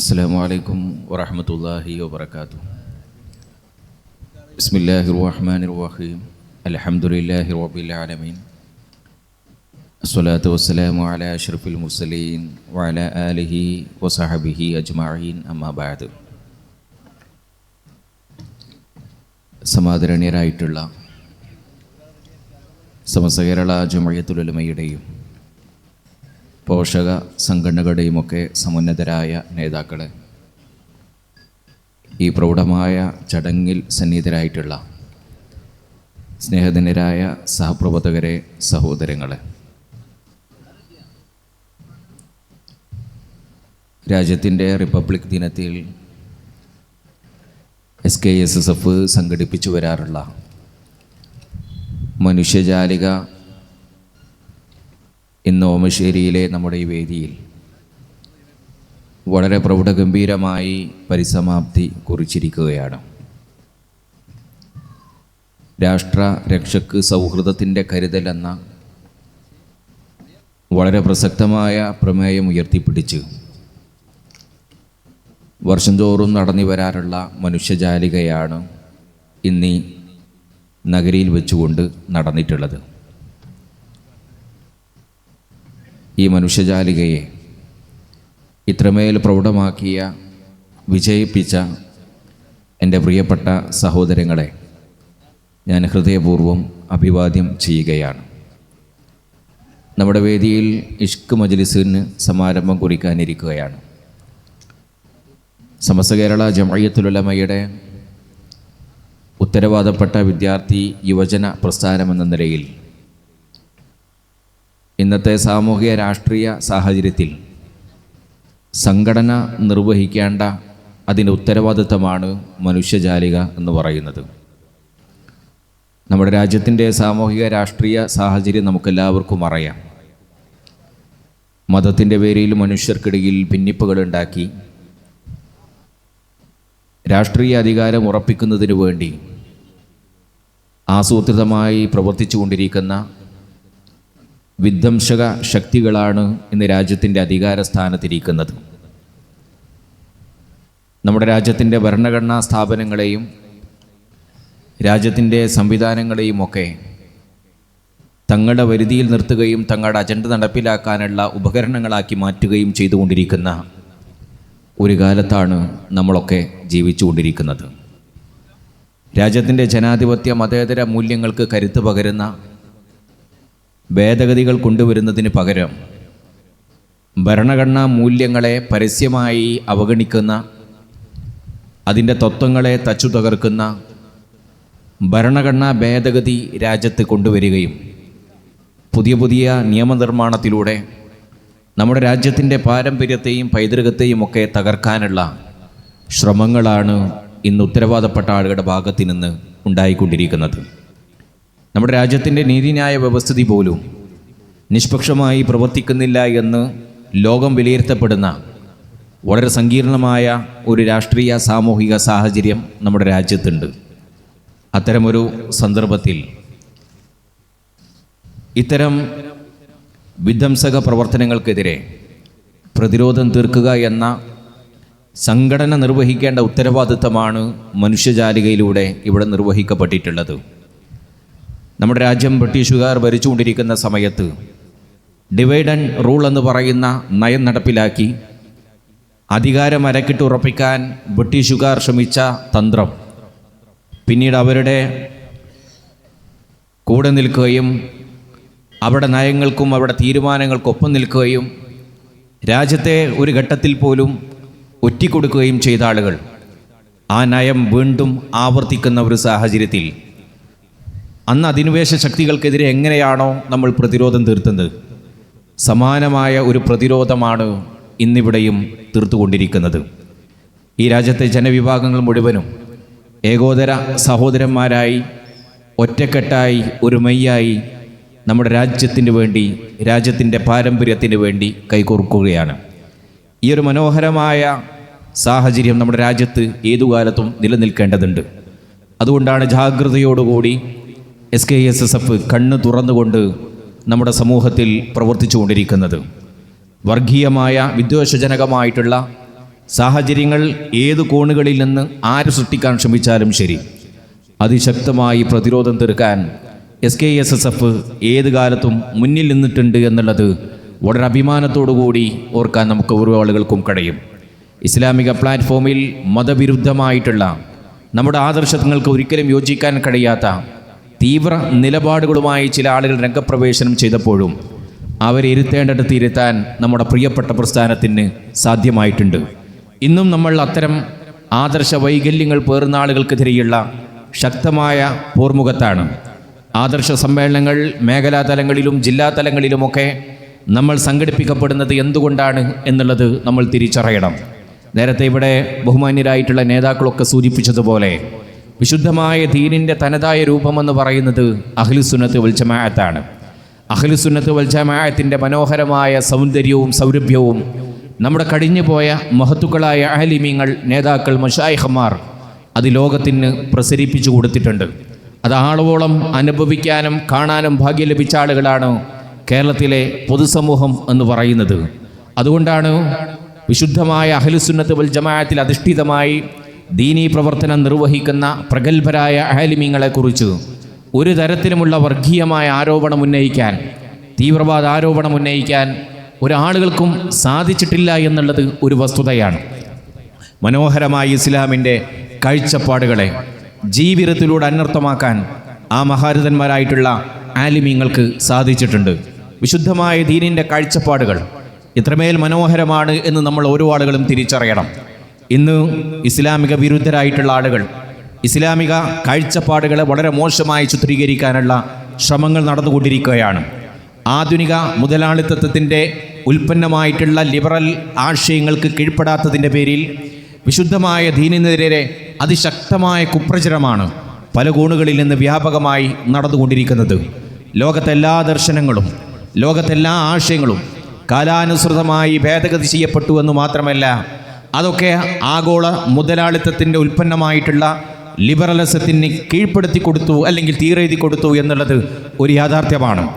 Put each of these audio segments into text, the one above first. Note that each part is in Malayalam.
السلام عليكم ورحمة الله وبركاته بسم الله الرحمن الرحيم الحمد لله رب العالمين الصلاة والسلام على أشرف المرسلين وعلى آله وصحبه أجمعين أما بعد സമാദരണീയരായിട്ടുള്ള സമസ്ത കേരള ജമയത്തുലമയുടെയും പോഷക സംഘടനകളുടെയുമൊക്കെ സമുന്നതരായ നേതാക്കളെ ഈ പ്രൗഢമായ ചടങ്ങിൽ സന്നിഹിതരായിട്ടുള്ള സ്നേഹധന്യരായ സഹപ്രവർത്തകരെ സഹോദരങ്ങളെ. രാജ്യത്തിന്റെ റിപ്പബ്ലിക് ദിനത്തിൽ S K S S F സംഘടിപ്പിച്ചു വരാറുള്ള മനുഷ്യജാലിക ഇന്ന് ഓമശ്ശേരിയിലെ നമ്മുടെ ഈ വേദിയിൽ വളരെ പ്രൗഢഗംഭീരമായി പരിസമാപ്തി കുറിച്ചിരിക്കുകയാണ്. രാഷ്ട്ര രക്ഷക്ക് സൗഹൃദത്തിന്റെ കരുതൽ എന്ന വളരെ പ്രസക്തമായ പ്രമേയം ഉയർത്തിപ്പിടിച്ച് വർഷം തോറും നടന്നു വരാറുള്ള മനുഷ്യജാലികയാണ് ഇന്നീ നഗരിയിൽ വെച്ചുകൊണ്ട് നടന്നിട്ടുള്ളത്. ഈ മനുഷ്യജാലികയെ ഇത്രമേൽ പ്രൗഢമാക്കിയ വിജയിപ്പിച്ച എന്റെ പ്രിയപ്പെട്ട സഹോദരങ്ങളെ ഞാൻ ഹൃദയപൂർവം അഭിവാദ്യം ചെയ്യുകയാണ്. നമ്മുടെ വേദിയിൽ ഇഷ്ക് മജ്ലിസിന് സമാരംഭം കുറിക്കാനിരിക്കുകയാണ്. സമസ്ത കേരള ജമയത്തുലമയുടെ ഉത്തരവാദപ്പെട്ട വിദ്യാർത്ഥി യുവജന പ്രസ്ഥാനമെന്ന നിലയിൽ ഇന്നത്തെ സാമൂഹിക രാഷ്ട്രീയ സാഹചര്യത്തിൽ സംഘടന നിർവഹിക്കേണ്ട അതിന്റെ ഉത്തരവാദിത്തമാണ് മനുഷ്യജാലിക എന്ന് പറയുന്നത്. നമ്മുടെ രാജ്യത്തിന്റെ സാമൂഹിക രാഷ്ട്രീയ സാഹചര്യം നമുക്കെല്ലാവർക്കും അറിയാം. മതത്തിന്റെ പേരിൽ മനുഷ്യർക്കിടയിൽ ഭിന്നിപ്പുകളുണ്ടാക്കി രാഷ്ട്രീയ അധികാരം ഉറപ്പിക്കുന്നതിനു വേണ്ടി ആസൂത്രിതമായി പ്രവർത്തിച്ചു കൊണ്ടിരിക്കുന്ന വിധ്വംസക ശക്തികളാണ് ഇന്ന് രാജ്യത്തിന്റെ അധികാര സ്ഥാനത്തിരിക്കുന്നത് നമ്മുടെ രാജ്യത്തിന്റെ ഭരണഘടനാ സ്ഥാപനങ്ങളെയും രാജ്യത്തിന്റെ സംവിധാനങ്ങളെയും ഒക്കെ തങ്ങളുടെ വരുതിയിൽ നിർത്തുകയും തങ്ങളുടെ അജണ്ട നടപ്പിലാക്കാനുള്ള ഉപകരണങ്ങളാക്കി മാറ്റുകയും ചെയ്തുകൊണ്ടിരിക്കുന്ന ഒരു കാലത്താണ് നമ്മളൊക്കെ ജീവിച്ചുകൊണ്ടിരിക്കുന്നത്. രാജ്യത്തിന്റെ ജനാധിപത്യ മതേതര മൂല്യങ്ങൾക്ക് കരുത്ത് പകരുന്ന ഭേദഗതികൾ കൊണ്ടുവരുന്നതിന് പകരം ഭരണഘടനാ മൂല്യങ്ങളെ പരസ്യമായി അവഗണിക്കുന്ന അതിന്റെ തത്വങ്ങളെ തച്ചു തകർക്കുന്ന ഭരണഘടനാ ഭേദഗതി രാജ്യത്ത് കൊണ്ടുവരികയും പുതിയ പുതിയ നിയമനിർമ്മാണത്തിലൂടെ നമ്മുടെ രാജ്യത്തിന്റെ പാരമ്പര്യത്തെയും പൈതൃകത്തെയും ഒക്കെ തകർക്കാനുള്ള ശ്രമങ്ങളാണ് ഇന്ന് ഉത്തരവാദപ്പെട്ട ആളുകളുടെ ഭാഗത്തു നിന്ന് ഉണ്ടായിക്കൊണ്ടിരിക്കുന്നത്. നമ്മുടെ രാജ്യത്തിന്റെ നീതിന്യായ വ്യവസ്ഥിതി പോലും നിഷ്പക്ഷമായി പ്രവർത്തിക്കുന്നില്ല എന്ന് ലോകം വിലയിരുത്തപ്പെടുന്ന വളരെ സങ്കീർണമായ ഒരു രാഷ്ട്രീയ സാമൂഹിക സാഹചര്യം നമ്മുടെ രാജ്യത്തുണ്ട്. അത്തരമൊരു സന്ദർഭത്തിൽ ഇത്തരം വിധ്വംസക പ്രവർത്തനങ്ങൾക്കെതിരെ പ്രതിരോധം തീർക്കുക എന്ന സംഘടന നിർവഹിക്കേണ്ട ഉത്തരവാദിത്തമാണ് മനുഷ്യജാലികയിലൂടെ ഇവിടെ നിർവഹിക്കപ്പെട്ടിട്ടുള്ളത്. നമ്മുടെ രാജ്യം ബ്രിട്ടീഷുകാർ ഭരിച്ചുകൊണ്ടിരിക്കുന്ന സമയത്ത് ഡിവൈഡ് ആൻഡ് റൂൾ എന്ന് പറയുന്ന നയം നടപ്പിലാക്കി അധികാരം അരക്കിട്ട് ഉറപ്പിക്കാൻ ബ്രിട്ടീഷുകാർ ശ്രമിച്ച തന്ത്രം. പിന്നീട് അവരുടെ കൂടെ നിൽക്കുകയും അവിടെ നയങ്ങൾക്കും അവിടെ തീരുമാനങ്ങൾക്കൊപ്പം നിൽക്കുകയും രാജ്യത്തെ ഒരു ഘട്ടത്തിൽ പോലും ഒറ്റിക്കൊടുക്കുകയും ചെയ്ത ആളുകൾ. ആ നയം വീണ്ടും ആവർത്തിക്കുന്ന ഒരു സാഹചര്യത്തിൽ അന്ന് അധിനിവേശ ശക്തികൾക്കെതിരെ എങ്ങനെയാണോ നമ്മൾ പ്രതിരോധം തീർത്തത്? സമാനമായ ഒരു പ്രതിരോധമാണ് ഇന്നിവിടെയും തീർത്തുകൊണ്ടിരിക്കുന്നത്. ഈ രാജ്യത്തെ ജനവിഭാഗങ്ങൾ മുഴുവനും ഏകോദര സഹോദരന്മാരായി ഒറ്റക്കെട്ടായി ഒരു മെയ്യായി നമ്മുടെ രാജ്യത്തിന് വേണ്ടി രാജ്യത്തിന്റെ പാരമ്പര്യത്തിന് വേണ്ടി കൈകോർക്കുകയാണ്. ഈ ഒരു മനോഹരമായ സാഹചര്യം നമ്മുടെ രാജ്യത്ത് ഏതു കാലത്തും നിലനിൽക്കേണ്ടതുണ്ട്. അതുകൊണ്ടാണ് ജാഗ്രതയോടുകൂടി S K S S F കണ്ണ് തുറന്നുകൊണ്ട് നമ്മുടെ സമൂഹത്തിൽ പ്രവർത്തിച്ചു കൊണ്ടിരിക്കുന്നത് വർഗീയമായ വിദ്വേഷജനകമായിട്ടുള്ള സാഹചര്യങ്ങൾ ഏത് കോണുകളിൽ നിന്ന് ആര് സൃഷ്ടിക്കാൻ ശ്രമിച്ചാലും ശരി. അതിശക്തമായി പ്രതിരോധം തീർക്കാൻ S K S S F ഏത് കാലത്തും മുന്നിൽ നിന്നിട്ടുണ്ട് എന്നുള്ളത് വളരെ അഭിമാനത്തോടു കൂടി ഓർക്കാൻ നമുക്ക് ഓരോ ആളുകൾക്കും കഴിയും. ഇസ്ലാമിക പ്ലാറ്റ്ഫോമിൽ മതവിരുദ്ധമായിട്ടുള്ള നമ്മുടെ ആദർശങ്ങൾക്ക് ഒരിക്കലും യോജിക്കാൻ കഴിയാത്ത തീവ്ര നിലപാടുകളുമായി ചില ആളുകൾ രംഗപ്രവേശനം ചെയ്തപ്പോഴും അവരെ ഇരുത്തേണ്ടിടത്ത് ഇരുത്താൻ നമ്മുടെ പ്രിയപ്പെട്ട പ്രസ്ഥാനത്തിന് സാധ്യമായിട്ടുണ്ട്. ഇന്നും നമ്മൾ അത്തരം ആദർശ വൈകല്യങ്ങൾ പേറുന്ന ആളുകൾക്കെതിരെയുള്ള ശക്തമായ പോർമുഖത്താണ്. ആദർശ സമ്മേളനങ്ങൾ മേഖലാ തലങ്ങളിലും ജില്ലാ തലങ്ങളിലുമൊക്കെ നമ്മൾ സംഘടിപ്പിക്കപ്പെടുന്നത് എന്തുകൊണ്ടാണ് എന്നുള്ളത് നമ്മൾ തിരിച്ചറിയണം. നേരത്തെ ഇവിടെ ബഹുമാന്യരായിട്ടുള്ള നേതാക്കളൊക്കെ സൂചിപ്പിച്ചതുപോലെ വിശുദ്ധമായ ദീനിന്റെ തനതായ രൂപമെന്ന് പറയുന്നത് അഖിലുസുന്നത്ത് വൽജമാഅത്താണ് അഖിലുസുന്നത്ത് വൽജമാഅത്തിന്റെ മനോഹരമായ സൗന്ദര്യവും സൗരഭ്യവും നമ്മുടെ കഴിഞ്ഞുപോയ മഹത്തുക്കളായ ആലിമീങ്ങൾ നേതാക്കൾ മഷായിഹമാർ അത് ലോകത്തിന് പ്രസരിപ്പിച്ചു കൊടുത്തിട്ടുണ്ട്. അത് ആളോളം അനുഭവിക്കാനും കാണാനും ഭാഗ്യം ലഭിച്ച ആളുകളാണ് കേരളത്തിലെ പൊതുസമൂഹം എന്ന് പറയുന്നത്. അതുകൊണ്ടാണ് വിശുദ്ധമായ അഹലുസുന്നത്ത് വൽ ജമാഅത്തിൽ അധിഷ്ഠിതമായി ദീനീ പ്രവർത്തനം നിർവഹിക്കുന്ന പ്രഗത്ഭരായ ആലിമീങ്ങളെക്കുറിച്ച് ഒരു തരത്തിലുമുള്ള വർഗീയമായ ആരോപണം ഉന്നയിക്കാൻ തീവ്രവാദ ആരോപണം ഉന്നയിക്കാൻ ഒരാളുകൾക്കും സാധിച്ചിട്ടില്ല എന്നുള്ളത് ഒരു വസ്തുതയാണ്. മനോഹരമായ ഇസ്ലാമിന്റെ കാഴ്ചപ്പാടുകളെ ജീവിതത്തിലൂടെ അനർത്ഥമാക്കാൻ ആ മഹാരഥന്മാരായിട്ടുള്ള ആലിമ്യങ്ങൾക്ക് സാധിച്ചിട്ടുണ്ട്. വിശുദ്ധമായ ദീനിന്റെ കാഴ്ചപ്പാടുകൾ ഇത്രമേൽ മനോഹരമാണ് എന്ന് നമ്മൾ ഓരോ ആളുകളും തിരിച്ചറിയണം. ഇന്ന് ഇസ്ലാമിക വിരുദ്ധരായിട്ടുള്ള ആളുകൾ ഇസ്ലാമിക കാഴ്ചപ്പാടുകളെ വളരെ മോശമായി ചിത്രീകരിക്കാനുള്ള ശ്രമങ്ങൾ നടന്നുകൊണ്ടിരിക്കുകയാണ്. ആധുനിക മുതലാളിത്തത്തിന്റെ ഉൽപ്പന്നമായിട്ടുള്ള ലിബറൽ ആശയങ്ങൾക്ക് കീഴ്പ്പെടാത്തതിന്റെ പേരിൽ വിശുദ്ധമായ ദീനിനെതിരെ അതിശക്തമായ കുപ്രചരമാണ് പല കോണുകളിൽ നിന്ന് വ്യാപകമായി നടന്നുകൊണ്ടിരിക്കുന്നത്. ലോകത്തെല്ലാ ദർശനങ്ങളും ലോകത്തെല്ലാ ആശയങ്ങളും കാലാനുസൃതമായി ഭേദഗതി ചെയ്യപ്പെട്ടു എന്ന് മാത്രമല്ല അതൊക്കെ ആഗോള മുതലാളിത്തത്തിന്റെ ഉൽപ്പന്നമായിട്ടുള്ള ലിബറലിസത്തിന് കീഴ്പ്പെടുത്തി കൊടുത്തു അല്ലെങ്കിൽ തീരെഴുതി കൊടുത്തു എന്നുള്ളത് ഒരു യാഥാർത്ഥ്യമാണ്.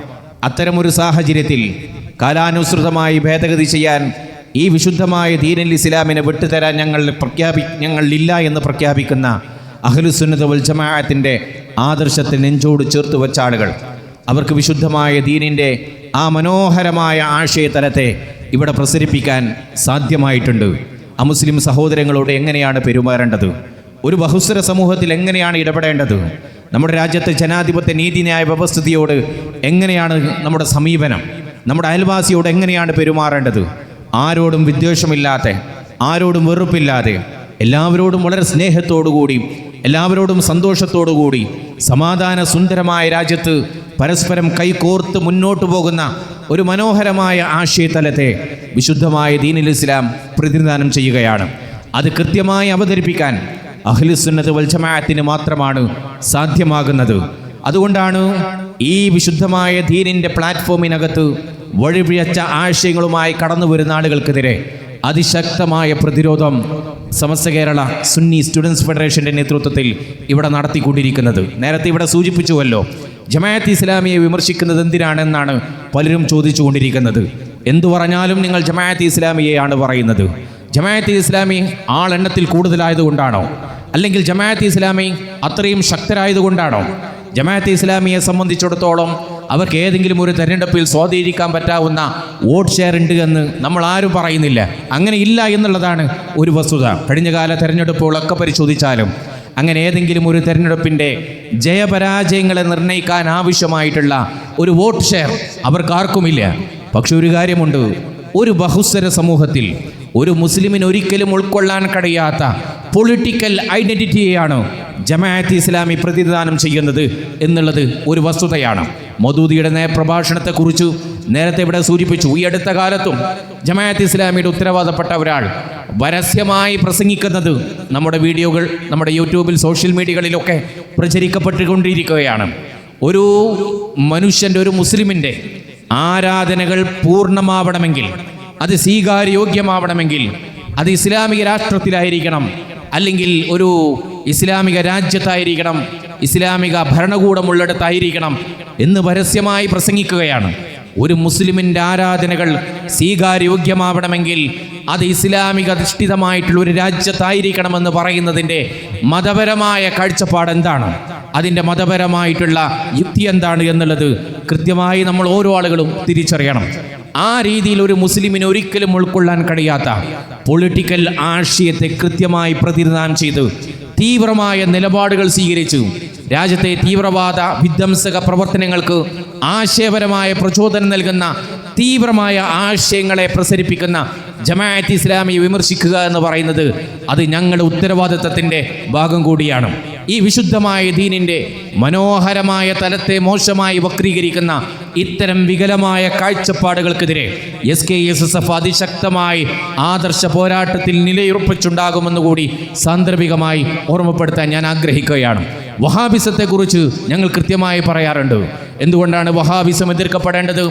അത്തരമൊരു സാഹചര്യത്തിൽ കാലാനുസൃതമായി ഭേദഗതി ചെയ്യാൻ ഈ വിശുദ്ധമായ ദീനൽ ഇസ്ലാമിനെ വിട്ടുതരാൻ ഞങ്ങൾ പ്രഖ്യാപി ഞങ്ങളില്ല എന്ന് പ്രഖ്യാപിക്കുന്ന അഹ്ലുസുന്നത്ത് വൽ ജമാഅത്തിന്റെ ആദർശത്തെ നെഞ്ചോട് ചേർത്ത് വെച്ച ആളുകൾ. അവർക്ക് വിശുദ്ധമായ ദീനിന്റെ ആ മനോഹരമായ ആശയതലത്തെ ഇവിടെ പ്രസരിപ്പിക്കാൻ സാധ്യമായിട്ടുണ്ട്. അമുസ്ലിം സഹോദരങ്ങളോട് എങ്ങനെയാണ് പെരുമാറേണ്ടത്? ഒരു ബഹുസ്വര സമൂഹത്തിൽ എങ്ങനെയാണ് ഇടപെടേണ്ടത്? നമ്മുടെ രാജ്യത്തെ ജനാധിപത്യ നീതിന്യായ വ്യവസ്ഥിതിയോട് എങ്ങനെയാണ് നമ്മുടെ സമീപനം? നമ്മുടെ അയൽവാസിയോട് എങ്ങനെയാണ് പെരുമാറേണ്ടത്? ആരോടും വിദ്വേഷമില്ലാതെ ആരോടും വെറുപ്പില്ലാതെ എല്ലാവരോടും വളരെ സ്നേഹത്തോടുകൂടി എല്ലാവരോടും സന്തോഷത്തോടുകൂടി സമാധാന സുന്ദരമായ രാജ്യത്ത് പരസ്പരം കൈകോർത്ത് മുന്നോട്ട് പോകുന്ന ഒരു മനോഹരമായ ആശയതലത്തെ വിശുദ്ധമായ ദീനിൽ ഇസ്ലാം പ്രതിനിധാനം ചെയ്യുകയാണ്. അത് കൃത്യമായി അവതരിപ്പിക്കാൻ അഖിലുസുന്നത്ത് വൽ ജമാഅത്തിന് മാത്രമാണ് സാധ്യമാകുന്നത്. അതുകൊണ്ടാണ് ഈ വിശുദ്ധമായ ധീനിന്റെ പ്ലാറ്റ്ഫോമിനകത്ത് വഴിപിഴച്ച ആശയങ്ങളുമായി കടന്നു വരുന്ന ആളുകൾക്കെതിരെ അതിശക്തമായ പ്രതിരോധം സമസ്ത കേരള സുന്നി സ്റ്റുഡൻസ് ഫെഡറേഷന്റെ നേതൃത്വത്തിൽ ഇവിടെ നടത്തിക്കൊണ്ടിരിക്കുന്നത്. നേരത്തെ ഇവിടെ സൂചിപ്പിച്ചുവല്ലോ ജമാഅത്ത് ഇസ്ലാമിയെ വിമർശിക്കുന്നത് എന്തിനാണെന്നാണ് പലരും ചോദിച്ചുകൊണ്ടിരിക്കുന്നത്. എന്തു പറഞ്ഞാലും നിങ്ങൾ ജമാഅത്ത് ഇസ്ലാമിയെയാണ് പറയുന്നത്. ജമാഅത്ത് ഇസ്ലാമി ആളെണ്ണത്തിൽ കൂടുതലായതുകൊണ്ടാണോ? അല്ലെങ്കിൽ ജമാഅത്ത് ഇസ്ലാമി അത്രയും ശക്തരായതുകൊണ്ടാണോ? ജമാഅത്ത് ഇസ്ലാമിയെ സംബന്ധിച്ചിടത്തോളം അവർക്ക് ഏതെങ്കിലും ഒരു തെരഞ്ഞെടുപ്പിൽ സ്വാധീനിക്കാൻ പറ്റാവുന്ന വോട്ട് ഷെയർ ഉണ്ട് എന്ന് നമ്മൾ ആരും പറയുന്നില്ല. അങ്ങനെ ഇല്ല എന്നുള്ളതാണ് ഒരു വസ്തുത. കഴിഞ്ഞകാല തെരഞ്ഞെടുപ്പുകളൊക്കെ പരിശോധിച്ചാലും അങ്ങനെ ഏതെങ്കിലും ഒരു തെരഞ്ഞെടുപ്പിന്റെ ജയപരാജയങ്ങളെ നിർണയിക്കാൻ ആവശ്യമായിട്ടുള്ള ഒരു വോട്ട് ഷെയർ അവർക്ക് ആർക്കുമില്ല. പക്ഷെ ഒരു കാര്യമുണ്ട്. ഒരു ബഹുസ്വര സമൂഹത്തിൽ ഒരു മുസ്ലിമിന് ഒരിക്കലും ഉൾക്കൊള്ളാൻ കഴിയാത്ത പൊളിറ്റിക്കൽ ഐഡന്റിറ്റിയെയാണ് ജമാഅത്ത് ഇസ്ലാമി പ്രതിനിധാനം ചെയ്യുന്നത് എന്നുള്ളത് ഒരു വസ്തുതയാണ്. മൊദൂദിയുടെ നയപ്രഭാഷണത്തെക്കുറിച്ച് നേരത്തെ ഇവിടെ സൂചിപ്പിച്ചു. ഈ അടുത്ത കാലത്തും ജമാഅത്ത് ഇസ്ലാമിയുടെ ഉത്തരവാദപ്പെട്ട ഒരാൾ പരസ്യമായി പ്രസംഗിക്കുന്നത് നമ്മുടെ വീഡിയോകൾ നമ്മുടെ യൂട്യൂബിൽ സോഷ്യൽ മീഡിയകളിലൊക്കെ പ്രചരിക്കപ്പെട്ടുകൊണ്ടിരിക്കുകയാണ്. ഒരു മനുഷ്യന്റെ ഒരു മുസ്ലിമിന്റെ ആരാധനകൾ പൂർണമാവണമെങ്കിൽ അത് സ്വീകാര്യോഗ്യമാവണമെങ്കിൽ അത് ഇസ്ലാമിക രാഷ്ട്രത്തിലായിരിക്കണം അല്ലെങ്കിൽ ഒരു ഇസ്ലാമിക രാജ്യത്തായിരിക്കണം ഇസ്ലാമിക ഭരണകൂടമുള്ളിടത്തായിരിക്കണം എന്ന് പരസ്യമായി പ്രസംഗിക്കുകയാണ്. ഒരു മുസ്ലിമിന്റെ ആരാധനകൾ സ്വീകാര്യോഗ്യമാവണമെങ്കിൽ അത് ഇസ്ലാമിക അധിഷ്ഠിതമായിട്ടുള്ള ഒരു രാജ്യത്തായിരിക്കണമെന്ന് പറയുന്നതിന്റെ മതപരമായ കാഴ്ചപ്പാട് എന്താണ് അതിന്റെ മതപരമായിട്ടുള്ള യുക്തി എന്താണ് എന്നുള്ളത് കൃത്യമായി നമ്മൾ ഓരോ ആളുകളും തിരിച്ചറിയണം. ആ രീതിയിൽ ഒരു മുസ്ലിമിന് ഒരിക്കലും ഉൾക്കൊള്ളാൻ കഴിയാത്ത പൊളിറ്റിക്കൽ ആശയത്തെ കൃത്യമായി പ്രതിനിധാനം ചെയ്ത്. തീവ്രമായ നിലപാടുകൾ സ്വീകരിച്ചു. രാജ്യത്തെ തീവ്രവാദ വിധ്വംസക പ്രവർത്തനങ്ങൾക്ക് ആശയപരമായ പ്രചോദനം നൽകുന്ന തീവ്രമായ ആശയങ്ങളെ പ്രസരിപ്പിക്കുന്ന ജമാഅത്ത് ഇസ്ലാമിയെ വിമർശിക്കുക എന്ന് പറയുന്നത് അത് ഞങ്ങളുടെ ഉത്തരവാദിത്തത്തിന്റെ ഭാഗം കൂടിയാണ്. ഈ വിശുദ്ധമായ ദീനിന്റെ മനോഹരമായ തലത്തെ മോശമായി വക്രീകരിക്കുന്ന ഇത്തരം വികലമായ കാഴ്ചപ്പാടുകൾക്കെതിരെ S K S S F അതിശക്തമായി ആദർശ പോരാട്ടത്തിൽ നിലയുറപ്പിച്ചുണ്ടാകുമെന്ന് കൂടി സാന്ദർഭികമായി ഓർമ്മപ്പെടുത്താൻ ഞാൻ ആഗ്രഹിക്കുകയാണ്. വഹാബിസത്തെക്കുറിച്ച് ഞങ്ങൾ കൃത്യമായി പറയാറുണ്ട്. എന്തുകൊണ്ടാണ് വഹാബിസം എതിർക്കപ്പെടേണ്ടത്?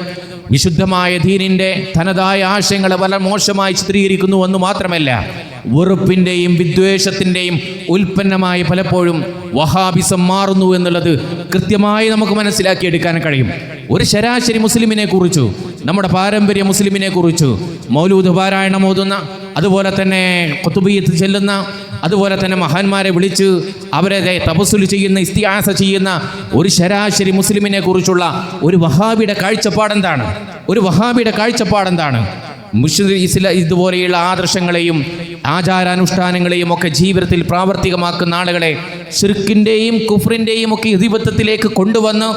വിശുദ്ധമായ ദീനിന്റെ തനതായ ആശയങ്ങളെ വളരെ മോശമായി ചിത്രീകരിക്കുന്നു എന്ന് മാത്രമല്ല വെറുപ്പിന്റെയും വിദ്വേഷത്തിന്റെയും ഉൽപ്പന്നമായി പലപ്പോഴും വഹാബിസം മാറുന്നു എന്നുള്ളത് കൃത്യമായി നമുക്ക് മനസ്സിലാക്കിയെടുക്കാൻ കഴിയും. ഒരു ശരാശരി മുസ്ലിമിനെ കുറിച്ചു നമ്മുടെ പാരമ്പര്യ മുസ്ലിമിനെ കുറിച്ചു മൗലൂദ് പാരായണം ഓതുന്ന അതുപോലെ തന്നെ കൊത്തുബീയത്ത് ചെല്ലുന്ന അതുപോലെ തന്നെ മഹാന്മാരെ വിളിച്ച് അവരെ തപസ്സുൽ ചെയ്യുന്ന ഇസ്തിഹാസ ചെയ്യുന്ന ഒരു ശരാശരി മുസ്ലിമിനെ കുറിച്ചുള്ള ഒരു വഹാബിയുടെ കാഴ്ചപ്പാടെന്താണ്? ഒരു വഹാബിയുടെ കാഴ്ചപ്പാടെന്താണ്? മുസ്ലിം ഇസ്ല ഇതുപോലെയുള്ള ആദർശങ്ങളെയും ആചാരാനുഷ്ഠാനങ്ങളെയും ഒക്കെ ജീവിതത്തിൽ പ്രാവർത്തികമാക്കുന്ന ആളുകളെ ശിർക്കിന്റെയും കുഫറിന്റെയും ഒക്കെ ഇതിപത്വത്തിലേക്ക് കൊണ്ടുവന്ന്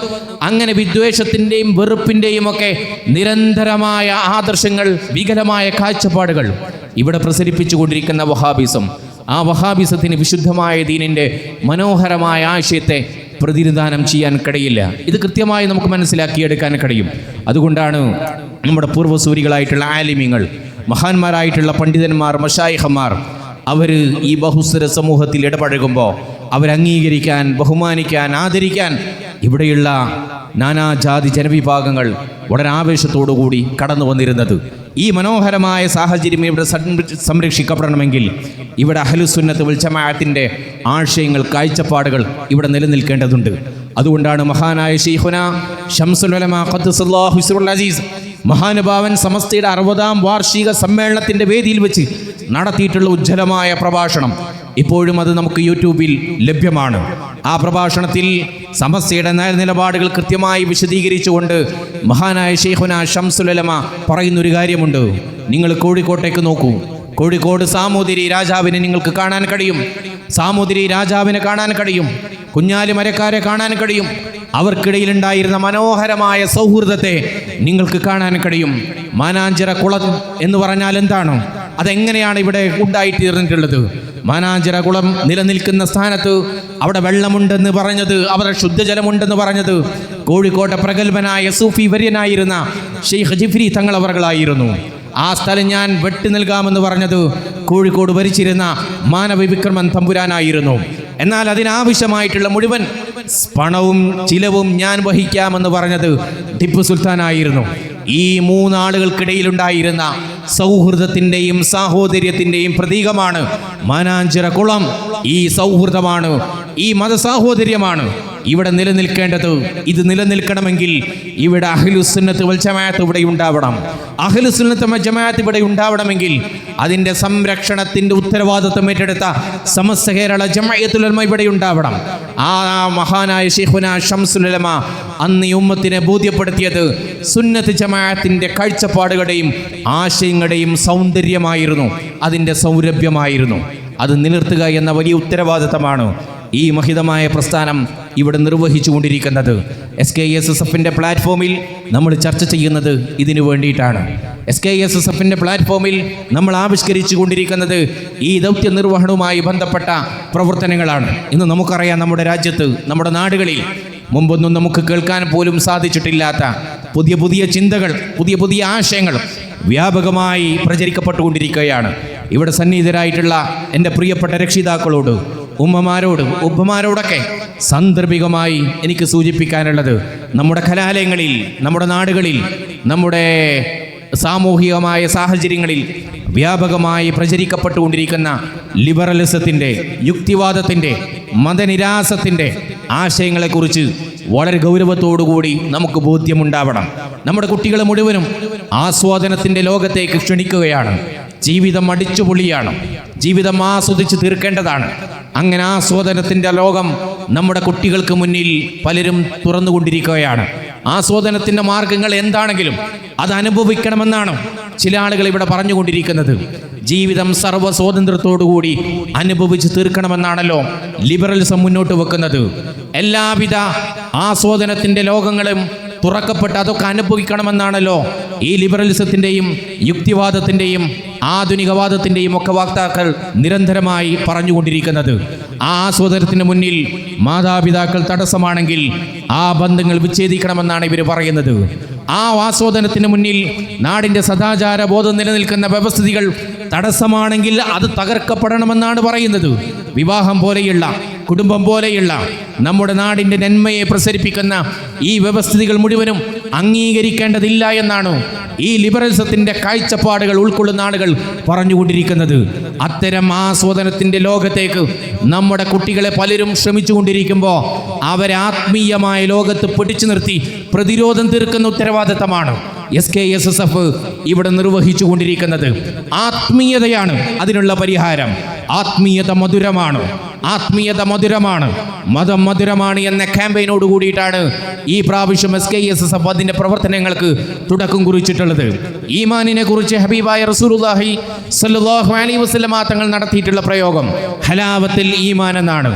അങ്ങനെ വിദ്വേഷത്തിന്റെയും വെറുപ്പിന്റെയും ഒക്കെ നിരന്തരമായ ആദർശങ്ങൾ വികലമായ കാഴ്ചപ്പാടുകൾ ഇവിടെ പ്രസരിപ്പിച്ചുകൊണ്ടിരിക്കുന്ന വഹാബിസം. ആ വഹാബിസത്തിന് വിശുദ്ധമായ ദീനിന്റെ മനോഹരമായ ആശയത്തെ പ്രതിനിധാനം ചെയ്യാൻ കഴിയില്ല. ഇത് കൃത്യമായി നമുക്ക് മനസ്സിലാക്കിയെടുക്കാൻ കഴിയും. അതുകൊണ്ടാണ് നമ്മുടെ പൂർവസൂരികളായിട്ടുള്ള ആലിമ്യങ്ങൾ മഹാന്മാരായിട്ടുള്ള പണ്ഡിതന്മാർ മഷായിഹന്മാർ അവർ ഈ ബഹുസ്വര സമൂഹത്തിൽ ഇടപഴകുമ്പോൾ അവരംഗീകരിക്കാൻ ബഹുമാനിക്കാൻ ആദരിക്കാൻ ഇവിടെയുള്ള നാനാജാതി ജനവിഭാഗങ്ങൾ വളരെ ആവേശത്തോടു കൂടി കടന്നു വന്നിരുന്നത് ഈ മനോഹരമായ സാഹചര്യം ഇവിടെ സംര- സംരക്ഷിക്കപ്പെടണമെങ്കിൽ ഇവിടെ അഹലുസുന്നത്ത് ഉൽച്ചമായത്തിന്റെ ആശയങ്ങൾ കാഴ്ചപ്പാടുകൾ ഇവിടെ നിലനിൽക്കേണ്ടതുണ്ട്. അതുകൊണ്ടാണ് മഹാനായ ഷെയ്ഖുന ഷംസുലമ അസീസ് മഹാനുഭാവൻ സമസ്തയുടെ അറുപതാം വാർഷിക സമ്മേളനത്തിന്റെ വേദിയിൽ വെച്ച് നടത്തിയിട്ടുള്ള ഉജ്ജ്വലമായ പ്രഭാഷണം ഇപ്പോഴും അത് നമുക്ക് യൂട്യൂബിൽ ലഭ്യമാണ്. ആ പ്രഭാഷണത്തിൽ സമസ്തയുടെ നയനിലപാടുകൾ കൃത്യമായി വിശദീകരിച്ചുകൊണ്ട് മഹാനായ ഷെയ്ഖുന ഷംസുലമ പറയുന്നൊരു കാര്യമുണ്ട്. നിങ്ങൾ കോഴിക്കോട്ടേക്ക് നോക്കൂ. കോഴിക്കോട് സാമൂതിരി രാജാവിനെ നിങ്ങൾക്ക് കാണാൻ കഴിയും. സാമൂതിരി രാജാവിനെ കാണാൻ കഴിയും. കുഞ്ഞാലി മരക്കാരെ കാണാൻ കഴിയും. അവർക്കിടയിലുണ്ടായിരുന്ന മനോഹരമായ സൗഹൃദത്തെ നിങ്ങൾക്ക് കാണാൻ കഴിയും. മാനാഞ്ചിറ കുളം എന്ന് പറഞ്ഞാൽ എന്താണ്? അതെങ്ങനെയാണ് ഇവിടെ ഉണ്ടായിത്തീർന്നിട്ടുള്ളത്? മാനാഞ്ചിറ കുളം നിലനിൽക്കുന്ന സ്ഥാനത്ത് അവിടെ വെള്ളമുണ്ടെന്ന് പറഞ്ഞത് അവിടെ ശുദ്ധജലമുണ്ടെന്ന് പറഞ്ഞത് കോഴിക്കോട്ടെ പ്രഗത്ഭനായ സൂഫി വര്യനായിരുന്ന ഷെയ്ഖ് ജിഫ്രി തങ്ങളവറുകളായിരുന്നു ആ സ്ഥലം ഞാൻ വെട്ടി നൽകാമെന്ന് പറഞ്ഞത് കോഴിക്കോട് ഭരിച്ചിരുന്ന മാനവ വിക്രമൻ തമ്പുരാനായിരുന്നു. എന്നാൽ അതിനാവശ്യമായിട്ടുള്ള മുഴുവൻ പണവും ചിലവും ഞാൻ വഹിക്കാമെന്ന് പറഞ്ഞത് ടിപ്പു സുൽത്താനായിരുന്നു. ഈ മൂന്നാളുകൾക്കിടയിലുണ്ടായിരുന്ന സൗഹൃദത്തിന്റെയും സാഹോദര്യത്തിന്റെയും പ്രതീകമാണ് മാനാഞ്ചിറ കുളം. ഈ സൗഹൃദമാണ് ഈ മതസാഹോദര്യമാണ് ഇവിടെ നിലനിൽക്കേണ്ടത് ഇത് നിലനിൽക്കണമെങ്കിൽ ഇവിടെ അഖിലുസുന്നത്ത് വൽ ജമാഅത്ത് ഇവിടെ ഉണ്ടാവണം. അഖിലുസുന്നത്ത് വൽ ജമാഅത്ത് ഇവിടെ ഉണ്ടാവണമെങ്കിൽ അതിന്റെ സംരക്ഷണത്തിന്റെ ഉത്തരവാദിത്വം ഏറ്റെടുത്ത സമസ്ത കേരള ജമാഅത്തുലമ ഇവിടെ ഉണ്ടാവണം. ആ മഹാനായ ഷെയ്ഖുന ഉലമ അന്ന് ഉമ്മത്തിനെ ബോധ്യപ്പെടുത്തിയത് സുന്നത്ത് ജമാഅത്തിന്റെ കാഴ്ചപ്പാടുകളുടെയും ആശയങ്ങളുടെയും സൗന്ദര്യമായിരുന്നു. അതിന്റെ സൗരഭ്യമായിരുന്നു. അത് നിലനിർത്തുക എന്ന വലിയ ഉത്തരവാദിത്തമാണ്. ഈ മഹിതമായ പ്രസ്ഥാനം ഇവിടെ നിർവഹിച്ചു കൊണ്ടിരിക്കുന്നത് എസ് കെ എസ് എസ് എഫിന്റെ പ്ലാറ്റ്ഫോമിൽ നമ്മൾ ചർച്ച ചെയ്യുന്നത് ഇതിനു വേണ്ടിയിട്ടാണ്. എസ് കെ എസ് എസ് എഫിന്റെ പ്ലാറ്റ്ഫോമിൽ നമ്മൾ ആവിഷ്കരിച്ചു കൊണ്ടിരിക്കുന്നത് ഈ ദൗത്യ നിർവഹണവുമായി ബന്ധപ്പെട്ട പ്രവർത്തനങ്ങളാണ്. ഇന്ന് നമുക്കറിയാം നമ്മുടെ രാജ്യത്ത് നമ്മുടെ നാടുകളിൽ മുമ്പൊന്നും നമുക്ക് കേൾക്കാൻ പോലും സാധിച്ചിട്ടില്ലാത്ത പുതിയ പുതിയ ചിന്തകൾ പുതിയ പുതിയ ആശയങ്ങൾ വ്യാപകമായി പ്രചരിക്കപ്പെട്ടുകൊണ്ടിരിക്കുകയാണ്. ഇവിടെ സന്നിഹിതരായിട്ടുള്ള എന്റെ പ്രിയപ്പെട്ട രക്ഷിതാക്കളോട് ഉമ്മമാരോട് ഉപ്പമാരോടൊക്കെ സാന്ദർഭികമായി എനിക്ക് സൂചിപ്പിക്കാനുള്ളത് നമ്മുടെ കലാലയങ്ങളിൽ നമ്മുടെ നാടുകളിൽ നമ്മുടെ സാമൂഹികമായ സാഹചര്യങ്ങളിൽ വ്യാപകമായി പ്രചരിക്കപ്പെട്ടുകൊണ്ടിരിക്കുന്ന ലിബറലിസത്തിന്റെ യുക്തിവാദത്തിന്റെ മതനിരാസത്തിന്റെ ആശയങ്ങളെക്കുറിച്ച് വളരെ ഗൗരവത്തോടുകൂടി നമുക്ക് ബോധ്യമുണ്ടാവണം. നമ്മുടെ കുട്ടികൾ മുഴുവനും ആസ്വാദനത്തിന്റെ ലോകത്തേക്ക് ക്ഷണിക്കുകയാണ്. ജീവിതം അടിച്ചുപൊളിയാണ്. ജീവിതം ആസ്വദിച്ച് തീർക്കേണ്ടതാണ്. അങ്ങനെ ആസ്വാദനത്തിന്റെ ലോകം നമ്മുടെ കുട്ടികൾക്ക് മുന്നിൽ പലരും തുറന്നുകൊണ്ടിരിക്കുകയാണ്. ആസ്വാദനത്തിന്റെ മാർഗങ്ങൾ എന്താണെങ്കിലും അത് അനുഭവിക്കണമെന്നാണ് ചില ആളുകൾ ഇവിടെ പറഞ്ഞുകൊണ്ടിരിക്കുന്നത്. ജീവിതം സർവ സ്വാതന്ത്ര്യത്തോടുകൂടി അനുഭവിച്ച് തീർക്കണമെന്നാണല്ലോ ലിബറലിസം മുന്നോട്ട് വെക്കുന്നത്. എല്ലാവിധ ആസ്വാദനത്തിന്റെ ലോകങ്ങളും തുറക്കപ്പെട്ട് അതൊക്കെ അനുഭവിക്കണമെന്നാണല്ലോ ഈ ലിബറലിസത്തിന്റെയും യുക്തിവാദത്തിന്റെയും ആധുനികവാദത്തിന്റെയും ഒക്കെ വാക്താക്കൾ നിരന്തരമായി പറഞ്ഞുകൊണ്ടിരിക്കുന്നത്. ആ ആസ്വാദനത്തിന് മുന്നിൽ മാതാപിതാക്കൾ തടസ്സമാണെങ്കിൽ ആ ബന്ധങ്ങൾ വിച്ഛേദിക്കണമെന്നാണ് ഇവർ പറയുന്നത്. ആ ആസ്വാദനത്തിന് മുന്നിൽ നാടിന്റെ സദാചാര ബോധം നിലനിൽക്കുന്ന വ്യവസ്ഥിതികൾ തടസ്സമാണെങ്കിൽ അത് തകർക്കപ്പെടണമെന്നാണ് പറയുന്നത്. വിവാഹം പോലെയുള്ള കുടുംബം പോലെയുള്ള നമ്മുടെ നാടിന്റെ നന്മയെ പ്രസരിപ്പിക്കുന്ന ഈ വ്യവസ്ഥിതികൾ മുഴുവനും അംഗീകരിക്കേണ്ടതില്ല എന്നാണ് ഈ ലിബറലിസത്തിന്റെ കാഴ്ചപ്പാടുകൾ ഉൾക്കൊള്ളുന്ന ആളുകൾ പറഞ്ഞുകൊണ്ടിരിക്കുന്നത്. അത്തരം ആസ്വാദനത്തിന്റെ ലോകത്തേക്ക് നമ്മുടെ കുട്ടികളെ പലരും ശ്രമിച്ചുകൊണ്ടിരിക്കുമ്പോൾ അവരെ ആത്മീയമായ ലോകത്ത് പിടിച്ചു നിർത്തി പ്രതിരോധം തീർക്കുന്ന ഉത്തരവാദിത്തമാണ് S K S S F ഇവിടെ നിർവഹിച്ചു കൊണ്ടിരിക്കുന്നത് ആത്മീയതയാണ് അതിനുള്ള പരിഹാരം. ആത്മീയത മധുരമാണ്. ആത്മീയത മധുരമാണ്. മതം മധുരമാണ് എന്ന ക്യാമ്പയിനോട് കൂടിയിട്ടാണ് ഈ പ്രാവശ്യം S K S S F അതിന്റെ പ്രവർത്തനങ്ങൾക്ക് തുടക്കം കുറിച്ചിട്ടുള്ളത്. ഈമാനിനെ കുറിച്ച് ഹബീബായ റസൂലുള്ളാഹി സല്ലാഹു അലൈഹി വസല്ലമ തങ്ങൾ നടത്തിയിട്ടുള്ള പ്രയോഗം ഹലാവത്തിൽ ഈമാൻ എന്നാണ്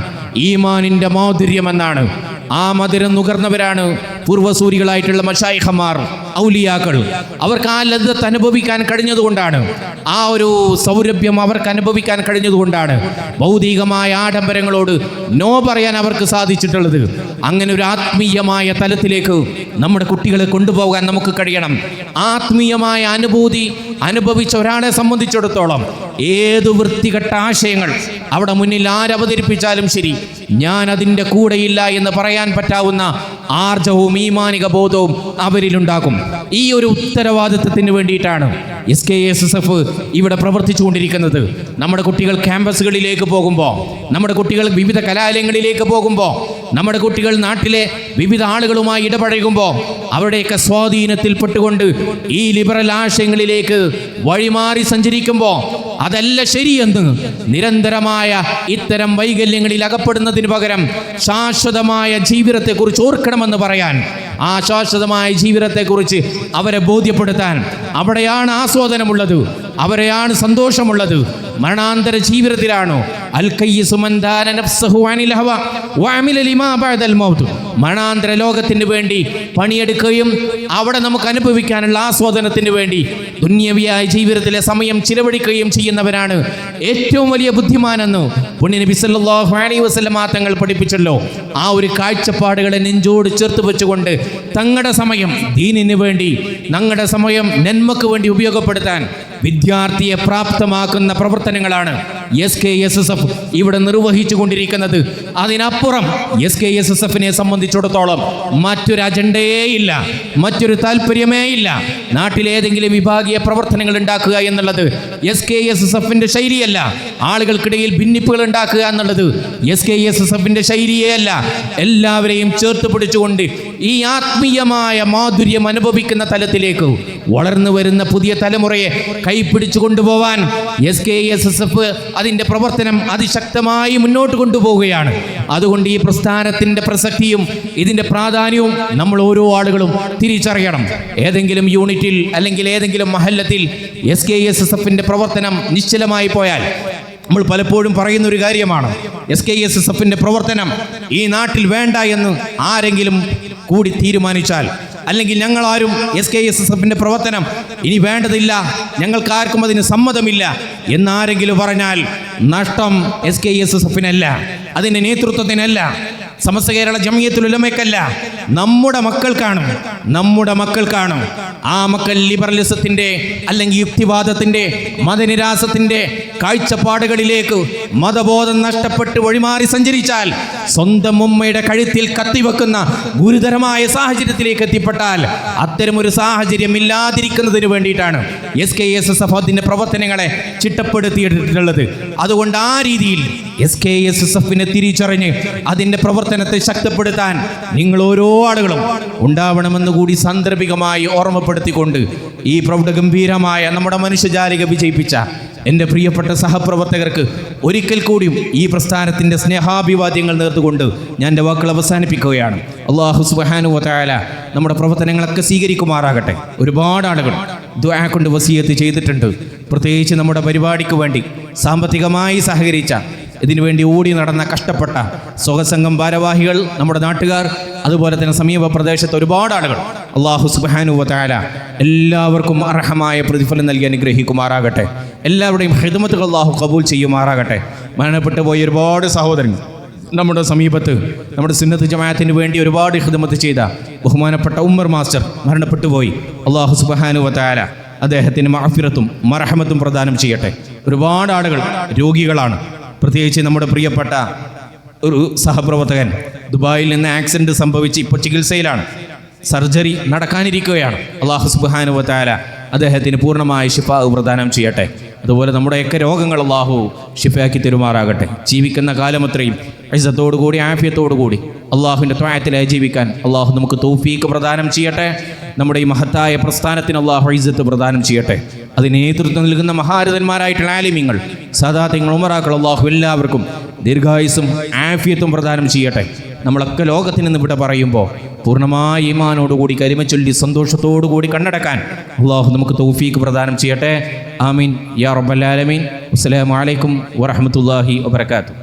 ഈമാനിന്റെ മാധുര്യം എന്നാണ് ആ മധുരം നുകർന്നവരാണ് പൂർവസൂരികളായിട്ടുള്ള മഷായിഹമാർ ഔലിയാക്കൾ അവർക്ക് ആ ലദ്ദത്ത് അനുഭവിക്കാൻ കഴിഞ്ഞതുകൊണ്ടാണ്. ആ ഒരു സൗരഭ്യം അവർക്ക് അനുഭവിക്കാൻ കഴിഞ്ഞതുകൊണ്ടാണ്. ഭൗതികമായ ആഡംബരങ്ങളോട് നോ പറയാൻ അവർക്ക് സാധിച്ചിട്ടുള്ളത്. അങ്ങനെ ഒരു ആത്മീയമായ തലത്തിലേക്ക് നമ്മുടെ കുട്ടികളെ കൊണ്ടുപോകാൻ നമുക്ക് കഴിയണം. ആത്മീയമായ അനുഭൂതി അനുഭവിച്ച ഒരാളെ സംബന്ധിച്ചിടത്തോളം ഏത് വൃത്തികെട്ട ആശയങ്ങൾ അവിടെ മുന്നിൽ ആരവതരിപ്പിച്ചാലും ശരി ഞാൻ അതിന്റെ കൂടെയില്ല എന്ന് പറയാൻ പറ്റാവുന്ന ആർജവും ഈമാനിക ബോധവും അവരിലുണ്ടാകും. ഈ ഒരു ഉത്തരവാദിത്വത്തിന് വേണ്ടിയിട്ടാണ് S K S S F ഇവിടെ പ്രവർത്തിച്ചുകൊണ്ടിരിക്കുന്നത്. നമ്മുടെ കുട്ടികൾ ക്യാമ്പസുകളിലേക്ക് പോകുമ്പോൾ നമ്മുടെ കുട്ടികൾ വിവിധ കലാലയങ്ങളിലേക്ക് പോകുമ്പോൾ നമ്മുടെ കുട്ടികൾ നാട്ടിലെ വിവിധ ആളുകളുമായി ഇടപഴകുമ്പോൾ അവരുടെയൊക്കെ സ്വാധീനത്തിൽപ്പെട്ടുകൊണ്ട് ഈ ലിബറൽ ആശയങ്ങളിലേക്ക് വഴിമാറി സഞ്ചരിക്കുമ്പോൾ അതല്ല ശരിയെന്ന് നിരന്തരമായ ഇത്തരം വൈകല്യങ്ങളിൽ അകപ്പെടുന്നതിന് പകരം ശാശ്വതമായ ജീവിതത്തെക്കുറിച്ച് ഓർക്കണമെന്ന് പറയാൻ ആ ശാശ്വതമായ ജീവിതത്തെക്കുറിച്ച് അവരെ ബോധ്യപ്പെടുത്താൻ അവിടെയാണ് ആസ്വാദനമുള്ളത്. അവരെയാണ് സന്തോഷമുള്ളത്. മരണാന്തര ജീവിതത്തിലാണോ? മരണാന്തര ലോകത്തിന് വേണ്ടി പണിയെടുക്കുകയും അവിടെ നമുക്ക് അനുഭവിക്കാനുള്ള ആസ്വാദനത്തിന് വേണ്ടി ദുന്യവിയായ ജീവിതത്തിലെ സമയം ചിലവഴിക്കുകയും ചെയ്യുന്നവരാണ് ഏറ്റവും വലിയ ബുദ്ധിമാനെന്ന് പുണ്യ നബി സല്ലല്ലാഹു അലൈഹി വസല്ലമ തങ്ങൾ പഠിപ്പിച്ചല്ലോ. ആ ഒരു കാഴ്ചപ്പാടുകളെ നെഞ്ചോട് ചേർത്ത് വെച്ചുകൊണ്ട് തങ്ങളുടെ സമയം ദീനിന് വേണ്ടി ഞങ്ങളുടെ സമയം നന്മക്ക് വേണ്ടി ഉപയോഗപ്പെടുത്താൻ വിദ്യാർത്ഥിയെ പ്രാപ്തമാക്കുന്ന പ്രവർത്തനങ്ങളാണ്. S K S S F ഇവിടെ നിർവഹിച്ചു കൊണ്ടിരിക്കുന്നത് അതിനപ്പുറം എസ് കെ എസ് എസ് എഫിനെ സംബന്ധിച്ചിടത്തോളം മറ്റൊരു അജണ്ടയേ ഇല്ല മറ്റൊരു താല്പര്യമേ ഇല്ല. നാട്ടിലേതെങ്കിലും വിഭാഗീയ പ്രവർത്തനങ്ങൾ ഉണ്ടാക്കുക എന്നുള്ളത് എസ് കെ എസ് എസ് എഫിന്റെ ശൈലിയല്ല. ആളുകൾക്കിടയിൽ ഭിന്നിപ്പുകൾ ഉണ്ടാക്കുക എന്നുള്ളത് എസ് കെ എസ് എസ് എഫിന്റെ ശൈലിയേ അല്ല. എല്ലാവരെയും ചേർത്ത് പിടിച്ചുകൊണ്ട് ഈ ആത്മീയമായ മാധുര്യം അനുഭവിക്കുന്ന തലത്തിലേക്ക് വളർന്നു വരുന്ന പുതിയ തലമുറയെ കൈപ്പിടിച്ചു കൊണ്ടുപോവാൻ S K S S F അതിന്റെ പ്രവർത്തനം അതിശക്തമായി മുന്നോട്ട് കൊണ്ടുപോവുകയാണ്. അതുകൊണ്ട് ഈ പ്രസ്ഥാനത്തിന്റെ പ്രസക്തിയും ഇതിന്റെ പ്രാധാന്യവും നമ്മൾ ഓരോ ആളുകളും തിരിച്ചറിയണം. ഏതെങ്കിലും യൂണിറ്റിൽ അല്ലെങ്കിൽ ഏതെങ്കിലും മഹല്ലത്തിൽ എസ് കെ എസ് എസ് എഫിന്റെ പ്രവർത്തനം നിശ്ചലമായി പോയാൽ നമ്മൾ പലപ്പോഴും പറയുന്ന ഒരു കാര്യമാണ് എസ് കെ എസ് എസ് എഫിന്റെ പ്രവർത്തനം ഈ നാട്ടിൽ വേണ്ട എന്ന് ആരെങ്കിലും കൂടി തീരുമാനിച്ചാൽ അല്ലെങ്കിൽ ഞങ്ങൾ ആരും എസ് കെ എസ് എസ് എഫിന്റെ പ്രവർത്തനം ഇനി വേണ്ടതില്ല ഞങ്ങൾക്ക് ആർക്കും അതിന് സമ്മതമില്ല എന്നാരെങ്കിലും പറഞ്ഞാൽ നഷ്ടം എസ് കെ എസ് എസ് എഫിനല്ല അതിന്റെ നേതൃത്വത്തിനല്ല സമസ്ത കേരള ജമിയത്തുലമയ്ക്കല്ല നമ്മുടെ മക്കൾ കാണും. നമ്മുടെ മക്കൾ കാണും. ആ മക്കൾ ലിബറലിസത്തിന്റെ അല്ലെങ്കിൽ യുക്തിവാദത്തിന്റെ മതനിരാസത്തിന്റെ കാഴ്ചപ്പാടുകളിലേക്ക് മതബോധം നഷ്ടപ്പെട്ട് വഴിമാറി സഞ്ചരിച്ചാൽ സ്വന്തം ഉമ്മയുടെ കഴുത്തിൽ കത്തിവെക്കുന്ന ഗുരുതരമായ സാഹചര്യത്തിലേക്ക് എത്തിപ്പെട്ടാൽ അത്തരമൊരു സാഹചര്യം ഇല്ലാതിരിക്കുന്നതിന് വേണ്ടിയിട്ടാണ് S K S S F അതിന്റെ പ്രവർത്തനങ്ങളെ ചിട്ടപ്പെടുത്തിയിട്ടുള്ളത്. അതുകൊണ്ട് ആ രീതിയിൽ എസ് കെ എസ് എസ് എഫിനെ തിരിച്ചറിഞ്ഞ് അതിന്റെ പ്രവർത്തനത്തെ ശക്തിപ്പെടുത്താൻ നിങ്ങൾ ഓരോ ആളുകളും ഉണ്ടാവണമെന്ന് കൂടി സാന്ദർഭികമായി ഓർമ്മപ്പെടുത്തിക്കൊണ്ട് ഈ പ്രൗഢ ഗംഭീരമായ നമ്മുടെ മനുഷ്യജാലിക വിജയിപ്പിച്ച എന്റെ പ്രിയപ്പെട്ട സഹപ്രവർത്തകർക്ക് ഒരിക്കൽ കൂടിയും ഈ പ്രസ്ഥാനത്തിന്റെ സ്നേഹാഭിവാദ്യങ്ങൾ നേർന്നുകൊണ്ട് ഞാൻ എന്റെ വാക്കുകൾ അവസാനിപ്പിക്കുകയാണ്. അള്ളാഹു സുബാനുവല നമ്മുടെ പ്രവർത്തനങ്ങളൊക്കെ സ്വീകരിക്കുമാറാകട്ടെ. ഒരുപാട് ആളുകൾ ദ്വാ കൊണ്ട് വസീയത്ത് ചെയ്തിട്ടുണ്ട്. പ്രത്യേകിച്ച് നമ്മുടെ പരിപാടിക്ക് വേണ്ടി സാമ്പത്തികമായി സഹകരിച്ച ഇതിനുവേണ്ടി ഓടി നടന്ന കഷ്ടപ്പെട്ട സ്വകസംഘം ഭാരവാഹികൾ നമ്മുടെ നാട്ടുകാർ അതുപോലെ തന്നെ സമീപ പ്രദേശത്ത് ഒരുപാട് ആളുകൾ അള്ളാഹു സുബാനുവല എല്ലാവർക്കും അർഹമായ പ്രതിഫലം നൽകി അനുഗ്രഹിക്കുമാറാകട്ടെ. എല്ലാവരുടെയും ഹിദമത്തുകൾ അള്ളാഹു കബൂൽ ചെയ്യുമാറാകട്ടെ. മരണപ്പെട്ടു പോയ ഒരുപാട് സഹോദരങ്ങൾ നമ്മുടെ സമീപത്ത് നമ്മുടെ സുന്നത്ത് ജമാഅത്തിന് വേണ്ടി ഒരുപാട് ഹിദമത്ത് ചെയ്ത ബഹുമാനപ്പെട്ട ഉമ്മർ മാസ്റ്റർ മരണപ്പെട്ടു പോയി. അള്ളാഹു സുബാനുവല അദ്ദേഹത്തിന് മഹഫിറത്തും മറഹമത്തും പ്രദാനം ചെയ്യട്ടെ. ഒരുപാട് ആളുകൾ രോഗികളാണ്. പ്രത്യേകിച്ച് നമ്മുടെ പ്രിയപ്പെട്ട ഒരു സഹപ്രവർത്തകൻ ദുബായിൽ നിന്ന് ആക്സിഡന്റ് സംഭവിച്ച് ഇപ്പോൾ ചികിത്സയിലാണ്. സർജറി നടക്കാനിരിക്കുകയാണ്. അള്ളാഹു സുബാനുവത്താല അദ്ദേഹത്തിന് പൂർണമായ ഷിഫ പ്രദാനം ചെയ്യട്ടെ. അതുപോലെ നമ്മുടെയൊക്കെ രോഗങ്ങൾ അള്ളാഹു ഷിഫയാക്കി തെരുമാറാകട്ടെ. ജീവിക്കുന്ന കാലം അത്രയും ഐസത്തോടുകൂടി ആഫിയത്തോടുകൂടി അള്ളാഹുവിന്റെ ത്വായത്തിലായി ജീവിക്കാൻ അള്ളാഹു നമുക്ക് തൗഫീക്ക് പ്രദാനം ചെയ്യട്ടെ. നമ്മുടെ ഈ മഹത്തായ പ്രസ്ഥാനത്തിന് അള്ളാഹു ഐസത്ത് പ്രദാനം ചെയ്യട്ടെ. അതിന് നേതൃത്വം നൽകുന്ന മഹാരഥന്മാരായിട്ടുള്ള ആലിമ്യങ്ങൾ സദാത്യങ്ങൾ ഉമറാക്കൾ അള്ളാഹു എല്ലാവർക്കും ദീർഘായുസും ആഫിയത്തും പ്രദാനം ചെയ്യട്ടെ. നമ്മളൊക്കെ ലോകത്തിൽ നിന്ന് വിട പറയുമ്പോൾ പൂർണമായ ഈമാനോടുകൂടി കരിമച്ചൊല്ലി സന്തോഷത്തോടുകൂടി കണ്ണടക്കാൻ അള്ളാഹു നമുക്ക് തൗഫീക്ക് പ്രദാനം ചെയ്യട്ടെ. ആമീൻ. യാ റബ്ബൽ ആലമീൻ. അസ്സലാമു അലൈക്കും വറഹ്മത്തുള്ളാഹി വബറകാതുഹു.